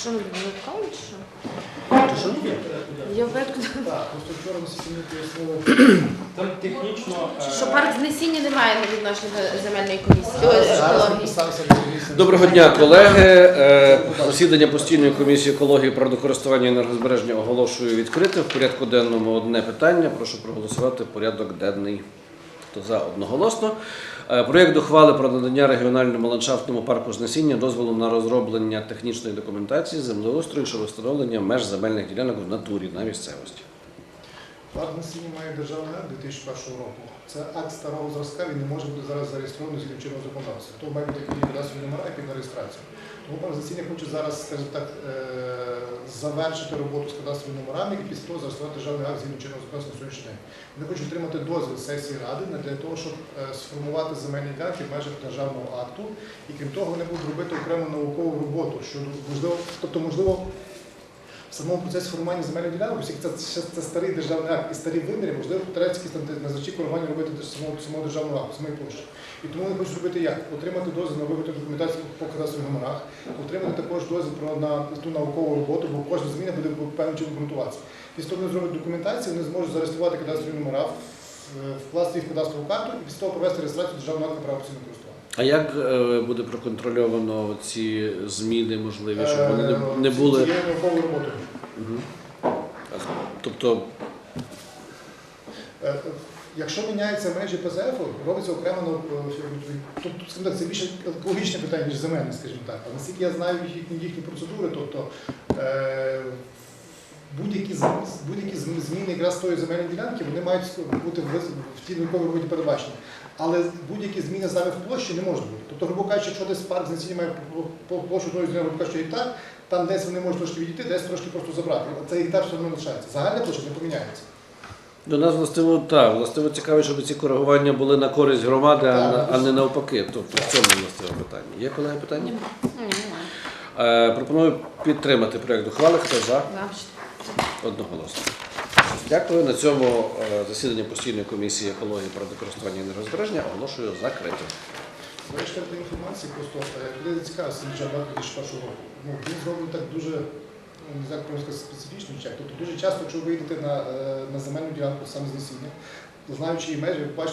Що не відкали чи що? Що? Я вверху. Так, просто вчора ми сьогодні пояснили. Там технічно... Е, що парк знесіння немає на відношення до земельної комісії. Доброго дня, колеги. Е, засідання постійної комісії екології, природокористування і енергозбереження оголошую відкритим. В порядку денному одне питання. Прошу проголосувати порядок денний. Хто за одноголосно. Е, Проєкт ухвали про надання регіональному ландшафтному парку Знесіння дозволу на розроблення технічної документації землеустрою щодо встановлення меж земельних ділянок в натурі на місцевості. Парк на має державний акт 2001 року. Це акт старого зразка, він не може бути зараз зареєстрований згідно чинного законодавства. То має бути якісь кадастрові номера і на реєстрацію. Тому засідання хоче зараз, скажімо так, е, завершити роботу з кадастровими номерами і після того зареєструвати державний акт згідно чинного законодавства на сьогоднішній день. Вони хочуть отримати дозвіл сесії ради для того, щоб е, сформувати земельні ділянки в межах державного акту. І крім того, вони будуть робити окрему наукову роботу щодо можливо, тобто можливо. В самому процесі формування земельних ділянок, оскільки це, це, старий державний акт і старі виміри, можливо, треба якісь там коригування робити до самого, самого державного акту, самої площі. І тому вони хочуть зробити як? Отримати дозвіл на виготовлення документації по кадастрових номерах, отримати також дозвіл про на ту наукову роботу, бо кожна зміна буде певним чином ґрунтуватися. Після того вони зроблять документацію, вони зможуть зареєструвати кадастрові номера, вкласти їх в кадастрову карту і після того провести реєстрацію державного акту на право постійного. А як е, буде проконтрольовано ці зміни можливі, щоб вони не, не Е, були. цією науковою роботою. Тобто Е, Якщо міняються межі ПЗФ, робиться окремо на тобто, скажімо так, це більше екологічне питання, ніж земельне, скажімо так. А наскільки я знаю їхні, їхні процедури, тобто е, будь-які будь-які зміни якраз тої земельної ділянки, вони мають бути в, в тій науковій роботі передбачені. Але будь-які зміни саме в площі не можуть бути. Тобто, грубо кажучи, якщо десь парк знесіння має площу одної землі, грубо кажучи, гектар, там десь вони можуть трошки відійти, десь трошки просто забрати. Цей гектар все одно лишається. Загальна площа не поміняється. до нас властиво так, властиво цікаво, щоб ці коригування були на користь громади, а, а не навпаки. Тобто в цьому властиво питання. Є колеги питання? Ні, немає. Е, пропоную підтримати проєкт ухвали. Хто за? Одноголосно. Дякую. На цьому е, засідання постійної комісії екології природокористування і енергозбереження оголошую закритим. Врешті інформації, просто е, люди цікавився державного 2001 року. Ну, він зроблений так дуже, ну, не знаю, як сказати, специфічно чек. Тобто дуже часто, якщо ви йдете на, е, на земельну ділянку саме знесіння, знаючи її межі, ви бачите,